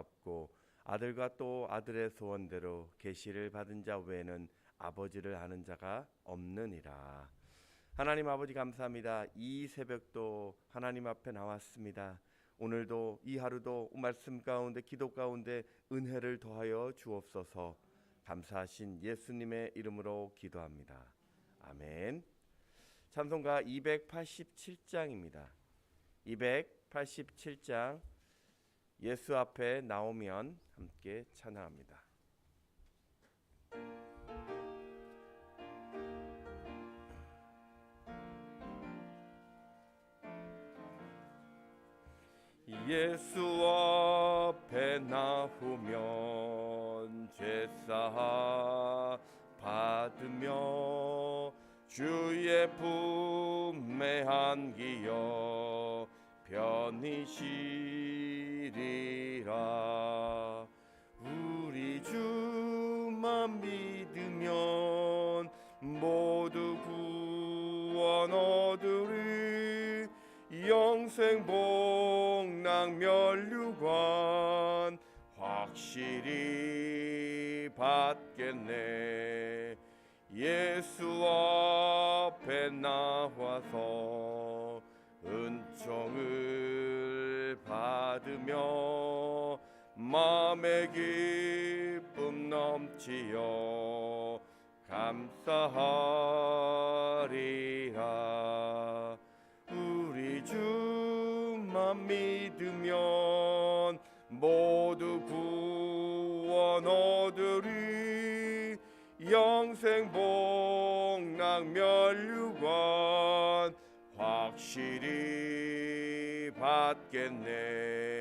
없고 아들과 또 아들의 소원대로 계시를 받은 자 외에는 아버지를 아는 자가 없느니라. 하나님 아버지 감사합니다. 이 새벽도 하나님 앞에 나왔습니다. 오늘도 이 하루도 말씀 가운데 기도 가운데 은혜를 더하여 주옵소서. 감사하신 예수님의 이름으로 기도합니다. 아멘. 찬송가 287장입니다. 287장 예수 앞에 나오면 함께 찬양합니다. 예수 앞에 나오면 제사 받으며 주의 품에 안기어 편히 쉬 리라 우리 주만 믿으면 모두 구원 얻으리. 영생 복락 멸류관 확실히 받겠네. 예수 앞에 나와서 은총을 받으며 마음의 기쁨 넘치어 감사하리라. 우리 주만 믿으면 모두 구원 얻으리. 영생 복락 멸류관 확실히 받겠네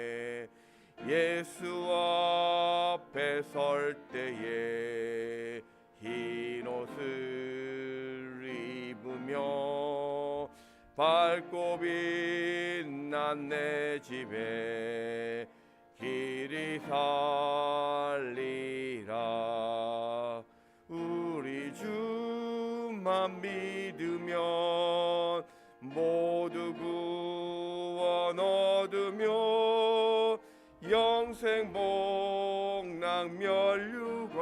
예수 앞에 설 때에 흰 옷을 입으며 밝고 빛난 내 집에 길이 살리라. 우리 주만 믿으 영생 복락 멸류관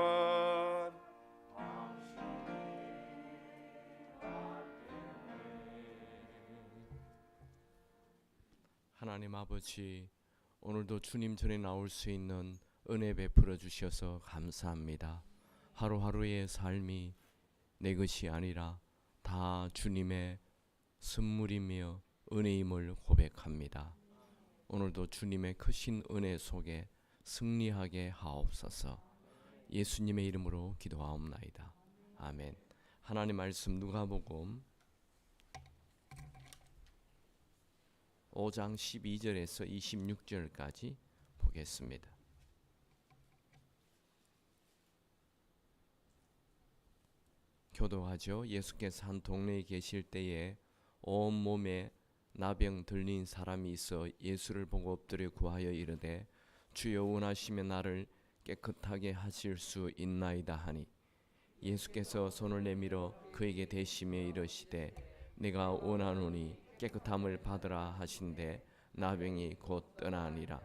하나님 아버지 오늘도 주님 전에 나올 수 있는 은혜 베풀어 주셔서 감사합니다. 하루하루의 삶이 내 것이 아니라 다 주님의 선물이며 은혜임을 고백합니다. 오늘도 주님의 크신 은혜 속에 승리하게 하옵소서. 예수님의 이름으로 기도하옵나이다. 아멘. 하나님 말씀 누가복음 5장 12절에서 26절까지 보겠습니다. 교도하죠. 예수께서 한 동네에 계실 때에 온 몸에 나병 들린 사람이 있어 예수를 보고 엎드려 구하여 이르되 주여 원하시면 나를 깨끗하게 하실 수 있나이다 하니. 예수께서 손을 내밀어 그에게 대시며 이르시되 내가 원하노니 깨끗함을 받으라 하신데 나병이 곧 떠나니라.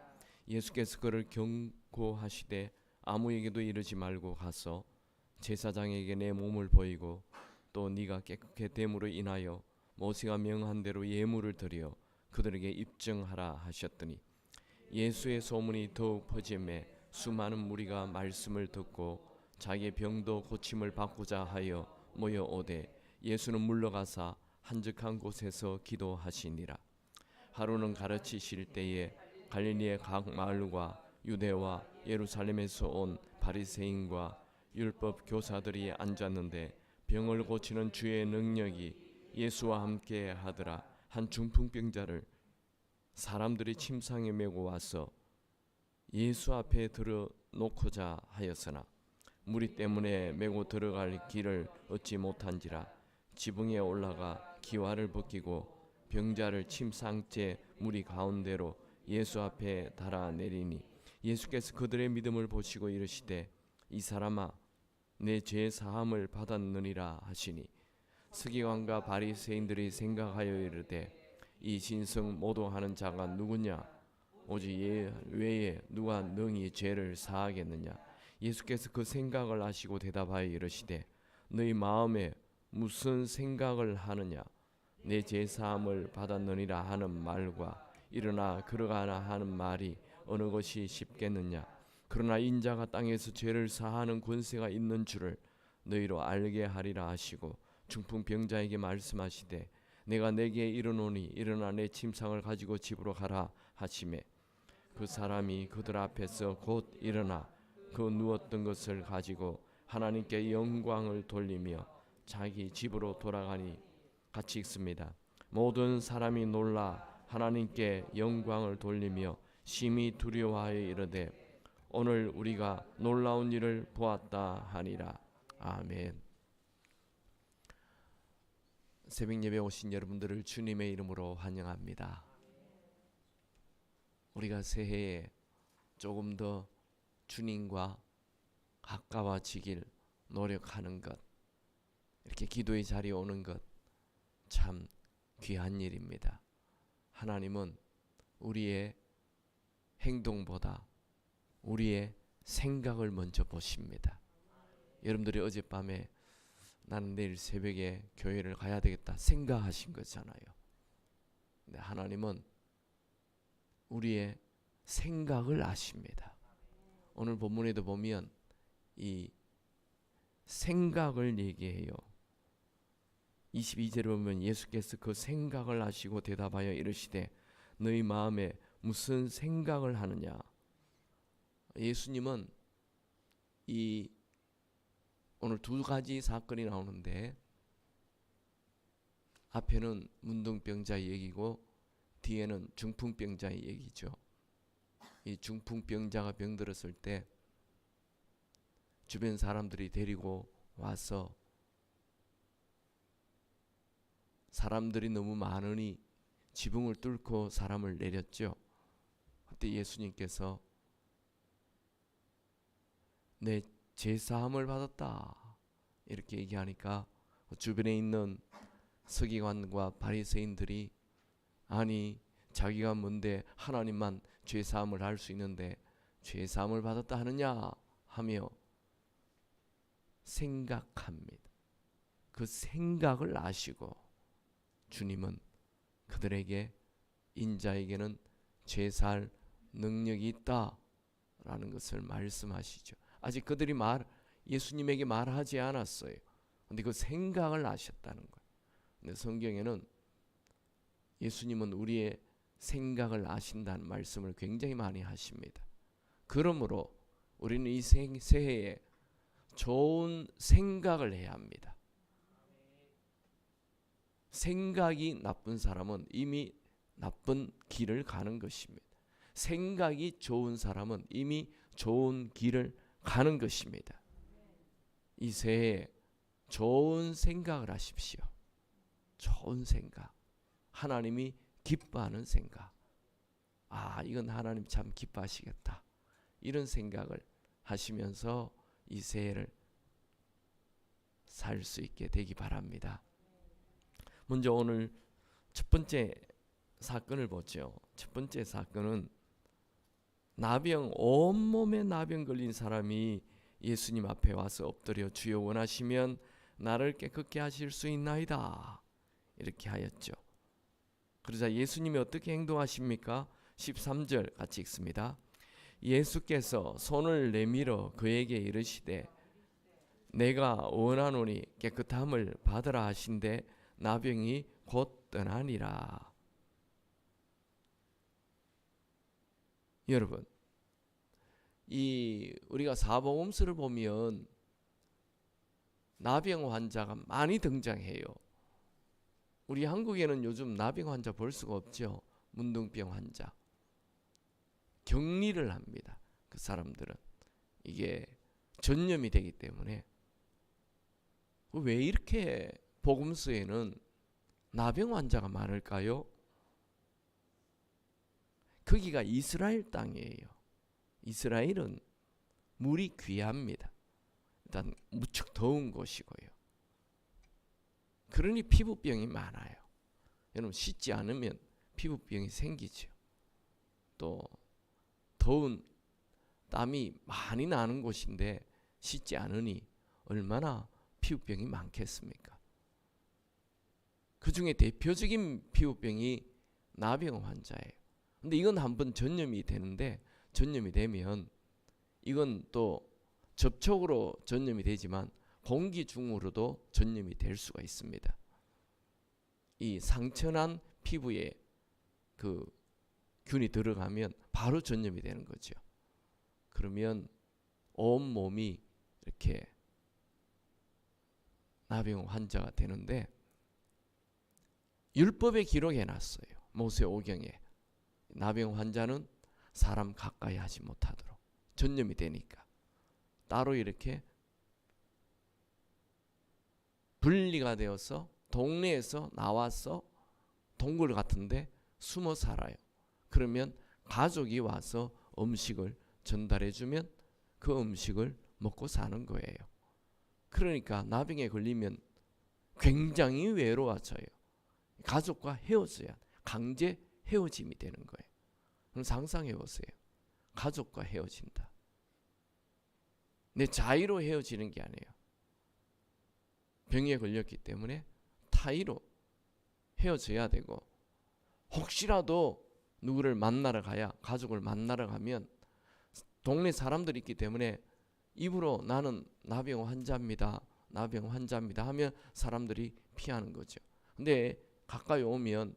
예수께서 그를 경고하시되 아무에게도 이르지 말고 가서 제사장에게 내 몸을 보이고 또 네가 깨끗게 됨으로 인하여 모세가 명한 대로 예물을 드려 그들에게 입증하라 하셨더니 예수의 소문이 더욱 퍼짐에 수많은 무리가 말씀을 듣고 자기의 병도 고침을 받고자 하여 모여 오되 예수는 물러가사 한적한 곳에서 기도하시니라. 하루는 가르치실 때에 갈릴리의 각 마을과 유대와 예루살렘에서 온 바리새인과 율법 교사들이 앉았는데 병을 고치는 주의 능력이 예수와 함께 하더라. 한 중풍병자를 사람들이 침상에 메고 와서 예수 앞에 들어 놓고자 하였으나 무리 때문에 메고 들어갈 길을 얻지 못한지라 지붕에 올라가 기와를 벗기고 병자를 침상째 무리 가운데로 예수 앞에 달아 내리니 예수께서 그들의 믿음을 보시고 이르시되 이 사람아 내 죄 사함을 받았느니라 하시니 서기관과 바리새인들이 생각하여 이르되 이 신성 모독하는 자가 누구냐? 오직 예 외에 누가 능히 죄를 사하겠느냐? 예수께서 그 생각을 아시고 대답하여 이르시되 너희 마음에 무슨 생각을 하느냐? 내 제사함을 받았느니라 하는 말과 일어나 걸어가나 하는 말이 어느 것이 쉽겠느냐? 그러나 인자가 땅에서 죄를 사하는 권세가 있는 줄을 너희로 알게 하리라 하시고 중풍 병자에게 말씀하시되 내가 내게 이르노니 일어나 내 침상을 가지고 집으로 가라 하시매 그 사람이 그들 앞에서 곧 일어나 그 누웠던 것을 가지고 하나님께 영광을 돌리며 자기 집으로 돌아가니 같이 읽습니다. 모든 사람이 놀라 하나님께 영광을 돌리며 심히 두려워하여 이르되 오늘 우리가 놀라운 일을 보았다 하니라. 아멘. 새벽 예배 오신 여러분들을 주님의 이름으로 환영합니다. 우리가 새해에 조금 더 주님과 가까워지길 노력하는 것, 이렇게 기도의 자리에 오는 것 참 귀한 일입니다. 하나님은 우리의 행동보다 우리의 생각을 먼저 보십니다. 여러분들이 어젯밤에 나는 내일 새벽에 교회를 가야 되겠다 생각하신 거잖아요. 근데 하나님은 우리의 생각을 아십니다. 오늘 본문에도 보면 이 생각을 얘기해요. 22절에 보면 예수께서 그 생각을 아시고 대답하여 이르시되 너희 마음에 무슨 생각을 하느냐 예수님은 이 오늘 두 가지 사건이 나오는데 앞에는 문둥병자의 얘기고 뒤에는 중풍병자의 얘기죠. 이 중풍병자가 병들었을 때 주변 사람들이 데리고 와서 사람들이 너무 많으니 지붕을 뚫고 사람을 내렸죠. 그때 예수님께서 내 제사함을 받았다 이렇게 얘기하니까 주변에 있는 서기관과 바리새인들이 아니 자기가 뭔데 하나님만 죄 사함을 할 수 있는데 죄 사함을 받았다 하느냐 하며 생각합니다. 그 생각을 아시고 주님은 그들에게 인자에게는 죄 살 능력이 있다라는 것을 말씀하시죠. 아직 그들이 말 예수님에게 말하지 않았어요. 근데 그 생각을 아셨다는 거예요. 근데 성경에는 예수님은 우리의 생각을 아신다는 말씀을 굉장히 많이 하십니다. 그러므로 우리는 이 생- 새해에 좋은 생각을 해야 합니다. 생각이 나쁜 사람은 이미 나쁜 길을 가는 것입니다. 생각이 좋은 사람은 이미 좋은 길을 가는 것입니다. 이 새해 좋은 생각을 하십시오. 좋은 생각. 하나님이 기뻐하는 생각. 아, 이건 하나님 참 기뻐하시겠다. 이런 생각을 하시면서 이 새해를 살 수 있게 되기 바랍니다. 먼저 오늘 첫 번째 사건을 보죠. 첫 번째 사건은 나병 온몸에 나병 걸린 사람이 예수님 앞에 와서 엎드려 주여 원하시면 나를 깨끗게 하실 수 있나이다. 이렇게 하였죠. 그러자 예수님이 어떻게 행동하십니까? 13절 같이 읽습니다. 예수께서 손을 내밀어 그에게 이르시되 내가 원하노니 깨끗함을 받으라 하신데 나병이 곧 떠나니라. 여러분, 이 우리가 사복음서를 보면 나병 환자가 많이 등장해요. 우리 한국에는 요즘 나병 환자 볼 수가 없죠. 문둥병 환자. 격리를 합니다. 그 사람들은 이게 전염이 되기 때문에 왜 이렇게 복음서에는 나병 환자가 많을까요? 거기가 이스라엘 땅이에요. 이스라엘은 물이 귀합니다. 일단 무척 더운 곳이고요. 그러니 피부병이 많아요. 여러분 씻지 않으면 피부병이 생기죠. 또 더운 땀이 많이 나는 곳인데 씻지 않으니 얼마나 피부병이 많겠습니까? 그 중에 대표적인 피부병이 나병 환자예요. 근데 이건 한번 전염이 되는데 전염이 되면 이건 또 접촉으로 전염이 되지만 공기 중으로도 전염이 될 수가 있습니다. 이 상처난 피부에 그 균이 들어가면 바로 전염이 되는 거죠. 그러면 온 몸이 이렇게 나병 환자가 되는데 율법에 기록해 놨어요. 모세 오경에 나병 환자는 사람 가까이 하지 못하도록 전염이 되니까 따로 이렇게 분리가 되어서 동네에서 나와서 동굴 같은데 숨어 살아요. 그러면 가족이 와서 음식을 전달해 주면 그 음식을 먹고 사는 거예요. 그러니까 나병에 걸리면 굉장히 외로워져요. 가족과 헤어져야 강제 헤어짐이 되는 거예요. 그럼 상상해 보세요. 가족과 헤어진다. 내 자의로 헤어지는 게 아니에요. 병에 걸렸기 때문에 타의로 헤어져야 되고 혹시라도 누구를 만나러 가야 가족을 만나러 가면 동네 사람들이 있기 때문에 입으로 나는 나병 환자입니다. 나병 환자입니다 하면 사람들이 피하는 거죠. 근데 가까이 오면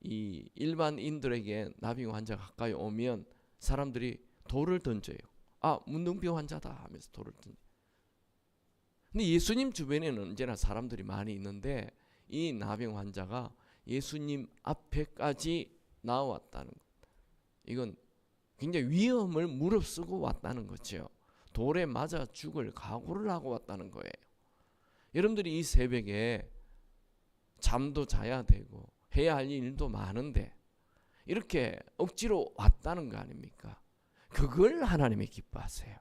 이 일반인들에게 나병 환자 가까이 오면 사람들이 돌을 던져요. 아 문둥병 환자다 하면서 돌을 던져. 근데 예수님 주변에는 언제나 사람들이 많이 있는데 이 나병 환자가 예수님 앞에까지 나왔다는 것. 이건 굉장히 위험을 무릅쓰고 왔다는 거죠. 돌에 맞아 죽을 각오를 하고 왔다는 거예요. 여러분들이 이 새벽에 잠도 자야 되고 해야 할 일도 많은데 이렇게 억지로 왔다는 거 아닙니까? 그걸 하나님이 기뻐하세요.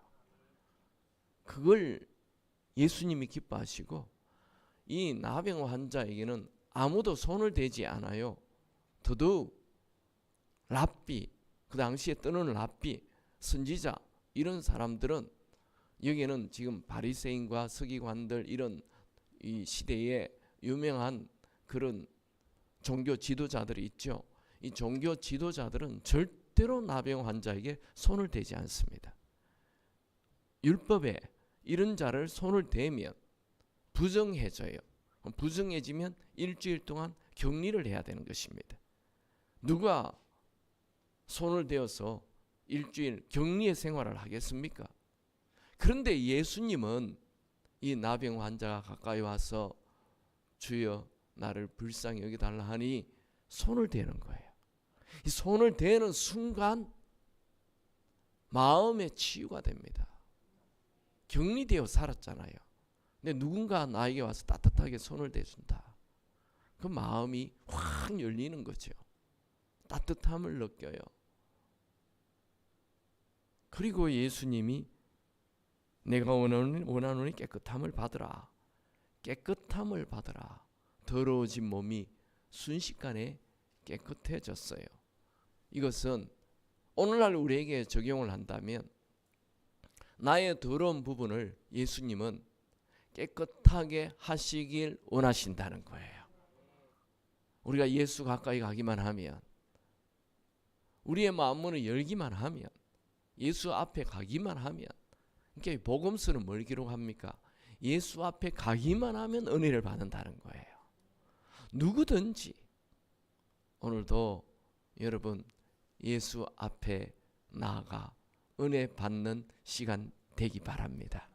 그걸 예수님이 기뻐하시고 이 나병 환자에게는 아무도 손을 대지 않아요. 더더욱 랍비 그 당시에 뜨는 랍비 선지자 이런 사람들은 여기에는 지금 바리새인과 서기관들 이런 이 시대에 유명한 그런 종교 지도자들이 있죠. 이 종교 지도자들은 절대로 나병 환자에게 손을 대지 않습니다. 율법에 이런 자를 손을 대면 부정해져요. 부정해지면 일주일 동안 격리를 해야 되는 것입니다. 누가 손을 대어서 일주일 격리의 생활을 하겠습니까? 그런데 예수님은 이 나병 환자가 가까이 와서 주여 나를 불쌍히 여기달라 하니 손을 대는 거예요. 이 손을 대는 순간 마음의 치유가 됩니다. 격리되어 살았잖아요. 근데 누군가 나에게 와서 따뜻하게 손을 대준다. 그 마음이 확 열리는 거죠. 따뜻함을 느껴요. 그리고 예수님이 내가 원하는 원하노니 깨끗함을 받으라. 깨끗함을 받으라. 더러워진 몸이 순식간에 깨끗해졌어요. 이것은 오늘날 우리에게 적용을 한다면 나의 더러운 부분을 예수님은 깨끗하게 하시길 원하신다는 거예요. 우리가 예수 가까이 가기만 하면 우리의 마음문을 열기만 하면 예수 앞에 가기만 하면 그러니까 복음서는 뭘 기록합니까? 예수 앞에 가기만 하면 은혜를 받는다는 거예요. 누구든지 오늘도 여러분 예수 앞에 나아가 은혜 받는 시간 되기 바랍니다.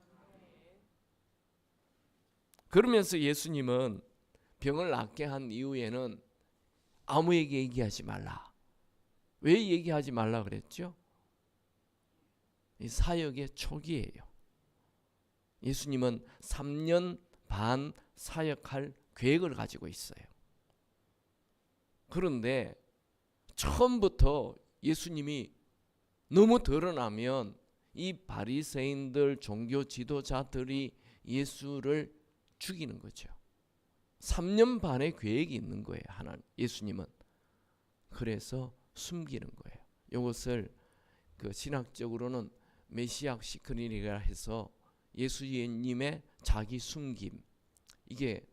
그러면서 예수님은 병을 낫게 한 이후에는 아무에게 얘기하지 말라. 왜 얘기하지 말라 그랬죠? 이 사역의 초기예요. 예수님은 3년 반 사역할 계획을 가지고 있어요. 그런데 처음부터 예수님이 너무 드러나면 이 바리새인들 종교 지도자들이 예수를 죽이는 거죠. 3년 반의 계획이 있는 거예요. 하나 예수님은 그래서 숨기는 거예요. 이것을 그 신학적으로는 메시아 시크릿이라 해서 예수님의 자기 숨김 이게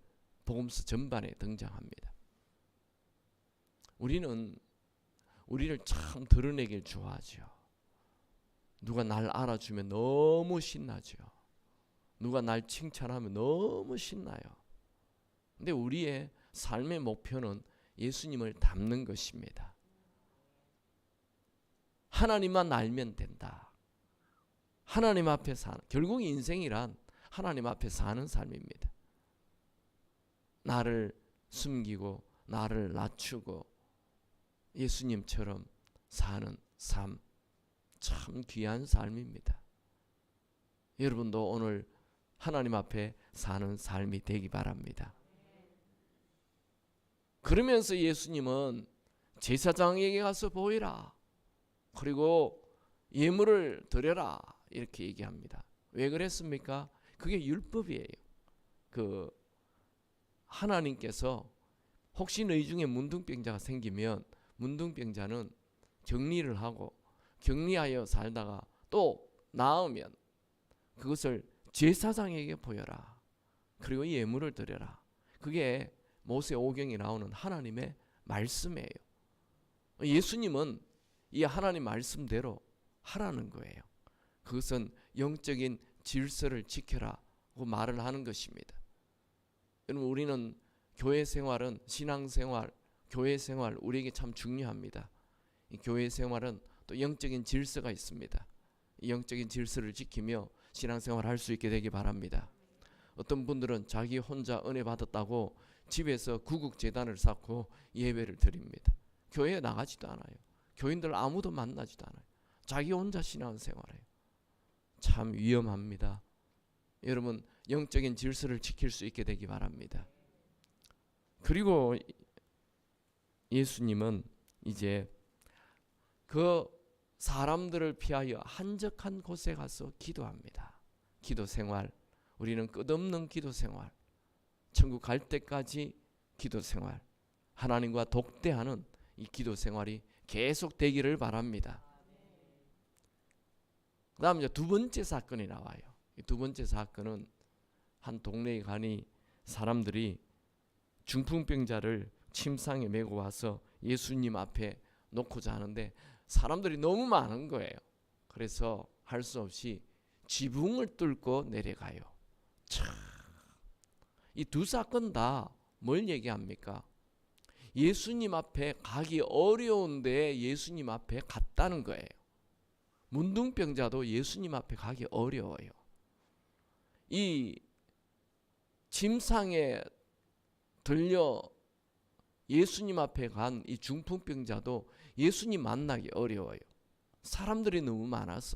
복음서 전반에 등장합니다. 우리는 우리를 참 드러내길 좋아하죠. 누가 날 알아주면 너무 신나죠. 누가 날 칭찬하면 너무 신나요. 근데 우리의 삶의 목표는 예수님을 닮는 것입니다. 하나님만 알면 된다. 하나님 앞에 사는 결국 인생이란 하나님 앞에 사는 삶입니다. 나를 숨기고 나를 낮추고 예수님처럼 사는 삶 참 귀한 삶입니다. 여러분도 오늘 하나님 앞에 사는 삶이 되기 바랍니다. 그러면서 예수님은 제사장에게 가서 보이라. 그리고 예물을 드려라. 이렇게 얘기합니다. 왜 그랬습니까? 그게 율법이에요. 그 하나님께서 혹시 너희 중에 문둥병자가 생기면 문둥병자는 격리를 하고 격리하여 살다가 또 나으면 그것을 제사장에게 보여라. 그리고 예물을 드려라. 그게 모세 오경에 나오는 하나님의 말씀이에요. 예수님은 이 하나님 말씀대로 하라는 거예요. 그것은 영적인 질서를 지켜라고 말을 하는 것입니다. 여러분 우리는 교회 생활은 신앙 생활, 교회 생활 우리에게 참 중요합니다. 이 교회 생활은 또 영적인 질서가 있습니다. 이 영적인 질서를 지키며 신앙 생활 할 수 있게 되기 바랍니다. 어떤 분들은 자기 혼자 은혜 받았다고 집에서 구국 재단을 쌓고 예배를 드립니다. 교회에 나가지도 않아요. 교인들 아무도 만나지도 않아요. 자기 혼자 신앙 생활해요. 참 위험합니다. 여러분 영적인 질서를 지킬 수 있게 되기 바랍니다. 그리고 예수님은 이제 그 사람들을 피하여 한적한 곳에 가서 기도합니다. 기도 생활. 우리는 끝없는 기도 생활. 천국 갈 때까지 기도 생활. 하나님과 독대하는 이 기도 생활이 계속 되기를 바랍니다. 그다음 이제 두 번째 사건이 나와요. 이두 번째 사건은 한 동네에 가니 사람들이 중풍병자를 침상에 메고 와서 예수님 앞에 놓고자 하는데 사람들이 너무 많은 거예요. 그래서 할 수 없이 지붕을 뚫고 내려가요. 이두 사건 다 뭘 얘기합니까? 예수님 앞에 가기 어려운데 예수님 앞에 갔다는 거예요. 문둥병자도 예수님 앞에 가기 어려워요. 이 침상에 들려 예수님 앞에 간 이 중풍병자도 예수님 만나기 어려워요. 사람들이 너무 많아서.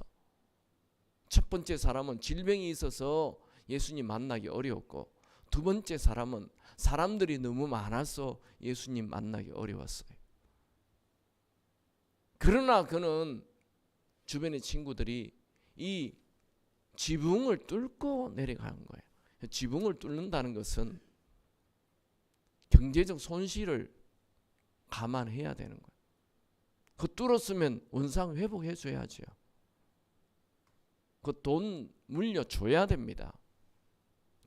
첫 번째 사람은 질병이 있어서 예수님 만나기 어려웠고 두 번째 사람은 사람들이 너무 많아서 예수님 만나기 어려웠어요. 그러나 그는 주변의 친구들이 이 지붕을 뚫고 내려가는 거예요. 지붕을 뚫는다는 것은 경제적 손실을 감안해야 되는 거예요. 그 뚫었으면 원상 회복해 줘야죠. 그 돈 물려 줘야 됩니다.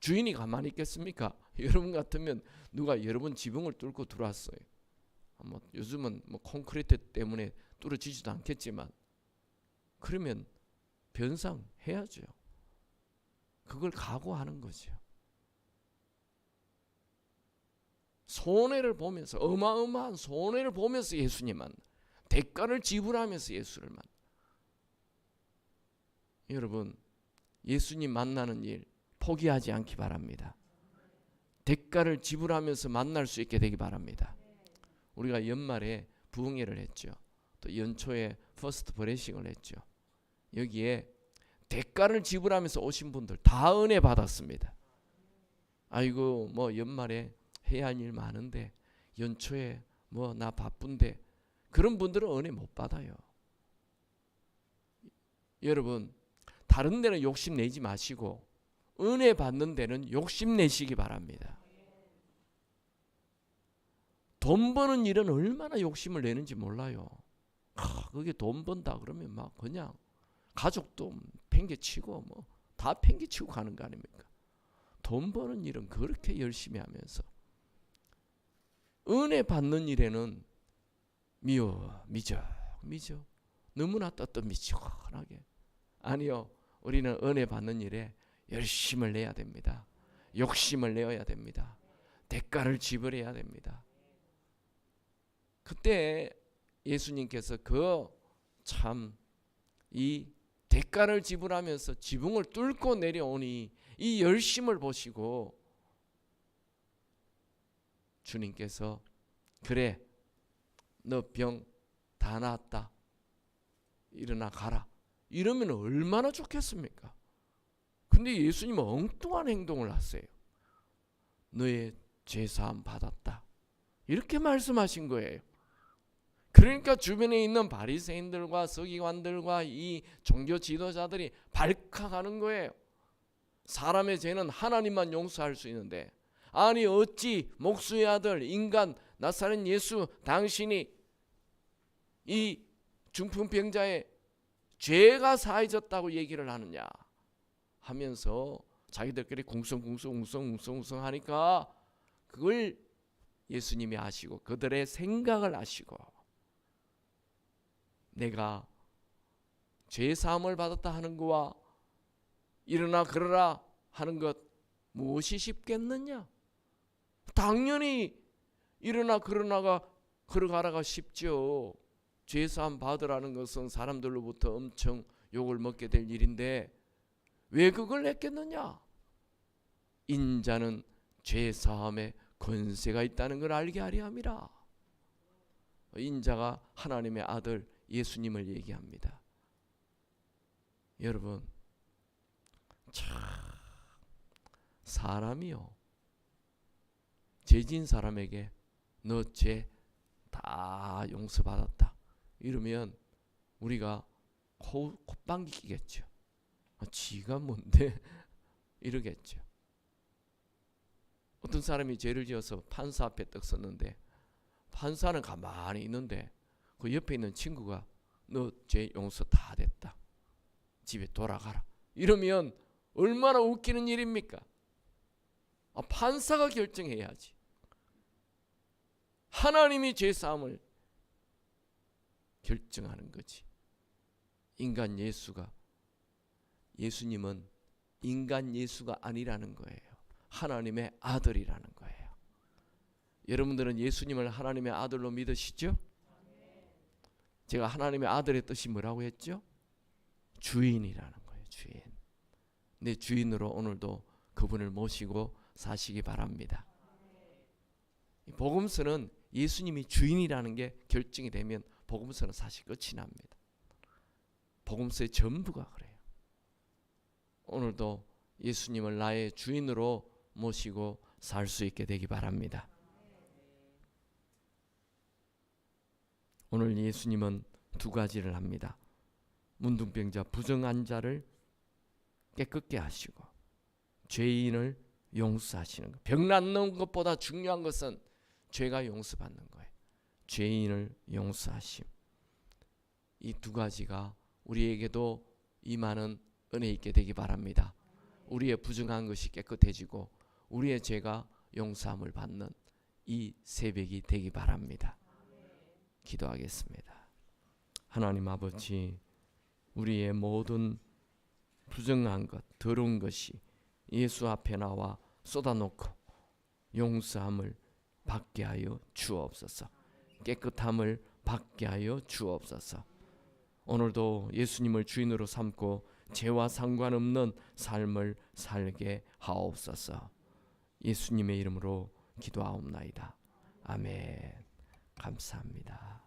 주인이 가만히 있겠습니까? 여러분 같으면 누가 여러분 지붕을 뚫고 들어왔어요. 뭐 요즘은 뭐 콘크리트 때문에 뚫어지지도 않겠지만 그러면 변상해야죠. 그걸 각오하는 거죠. 손해를 보면서 어마어마한 손해를 보면서 예수님 만 대가를 지불하면서 예수를 만 여러분 예수님 만나는 일 포기하지 않기 바랍니다. 대가를 지불하면서 만날 수 있게 되기 바랍니다. 우리가 연말에 부흥회를 했죠. 또 연초에 퍼스트 브레싱을 했죠. 여기에 대가를 지불하면서 오신 분들 다 은혜 받았습니다. 아이고 뭐 연말에 해야 할 일 많은데 연초에 뭐 나 바쁜데 그런 분들은 은혜 못 받아요. 여러분 다른 데는 욕심 내지 마시고 은혜 받는 데는 욕심 내시기 바랍니다. 돈 버는 일은 얼마나 욕심을 내는지 몰라요. 아, 그게 돈 번다 그러면 막 그냥 가족도 팽개치고 뭐 다 팽개치고 가는 거 아닙니까? 돈 버는 일은 그렇게 열심히 하면서 은혜 받는 일에는 미워 미적 미적. 너무나 떳떳 시원하게. 아니요 우리는 은혜 받는 일에 열심을 내야 됩니다. 욕심을 내어야 됩니다. 대가를 지불해야 됩니다. 그때 예수님께서 그 참 이 대가를 지불하면서 지붕을 뚫고 내려오니 이 열심을 보시고 주님께서 그래 너 병 다 나았다. 일어나 가라. 이러면 얼마나 좋겠습니까? 근데 예수님은 엉뚱한 행동을 하세요. 너의 죄사함 받았다. 이렇게 말씀하신 거예요 그러니까 주변에 있는 바리새인들과 서기관들과 이 종교 지도자들이 발칵하는 거예요. 사람의 죄는 하나님만 용서할 수 있는데 아니 어찌 목수의 아들 인간 나사렛 예수 당신이 이 중풍병자의 죄가 사해졌다고 얘기를 하느냐 하면서 자기들끼리 궁성궁성 웅성웅성 웅성 하니까 그걸 예수님이 아시고 그들의 생각을 아시고 내가 죄 사함을 받았다 하는 거와 일어나 걸어라 하는 것 무엇이 쉽겠느냐? 당연히 일어나 걸어나가 걸어가라가 쉽죠. 죄 사함 받으라는 것은 사람들로부터 엄청 욕을 먹게 될 일인데 왜 그걸 했겠느냐? 인자는 죄 사함에 권세가 있다는 걸 알게 하려 함이라. 인자가 하나님의 아들 예수님을 얘기합니다. 여러분 참 사람이요. 죄진 사람에게 너 죄 다 용서받았다. 이러면 우리가 코, 콧방귀 끼겠죠. 아, 지가 뭔데? 이러겠죠. 어떤 사람이 죄를 지어서 판사 앞에 떡 섰는데 판사는 가만히 있는데 그 옆에 있는 친구가 너 죄 용서 다 됐다 집에 돌아가라 이러면 얼마나 웃기는 일입니까? 아, 판사가 결정해야지. 하나님이 죄 사함을 결정하는 거지. 인간 예수가 예수님은 인간 예수가 아니라는 거예요. 하나님의 아들이라는 거예요. 여러분들은 예수님을 하나님의 아들로 믿으시죠? 제가 하나님의 아들의 뜻이 뭐라고 했죠? 주인이라는 거예요. 주인. 내 주인으로 오늘도 그분을 모시고 사시기 바랍니다. 이 복음서는 예수님이 주인이라는 게 결정이 되면 복음서는 사실 끝이 납니다. 복음서의 전부가 그래요. 오늘도 예수님을 나의 주인으로 모시고 살 수 있게 되기 바랍니다. 오늘 예수님은 두 가지를 합니다. 문둥병자 부정한 자를 깨끗게 하시고 죄인을 용서하시는 것. 병 낫는 것보다 중요한 것은 죄가 용서받는 거예요. 죄인을 용서하심. 이 두 가지가 우리에게도 임하는 은혜 있게 되기 바랍니다. 우리의 부정한 것이 깨끗해지고 우리의 죄가 용서함을 받는 이 새벽이 되기 바랍니다. 기도하겠습니다. 하나님 아버지 우리의 모든 부정한 것, 더러운 것이 예수 앞에 나와 쏟아놓고 용서함을 받게 하여 주옵소서. 깨끗함을 받게 하여 주옵소서. 오늘도 예수님을 주인으로 삼고 죄와 상관없는 삶을 살게 하옵소서. 예수님의 이름으로 기도하옵나이다. 아멘. 감사합니다.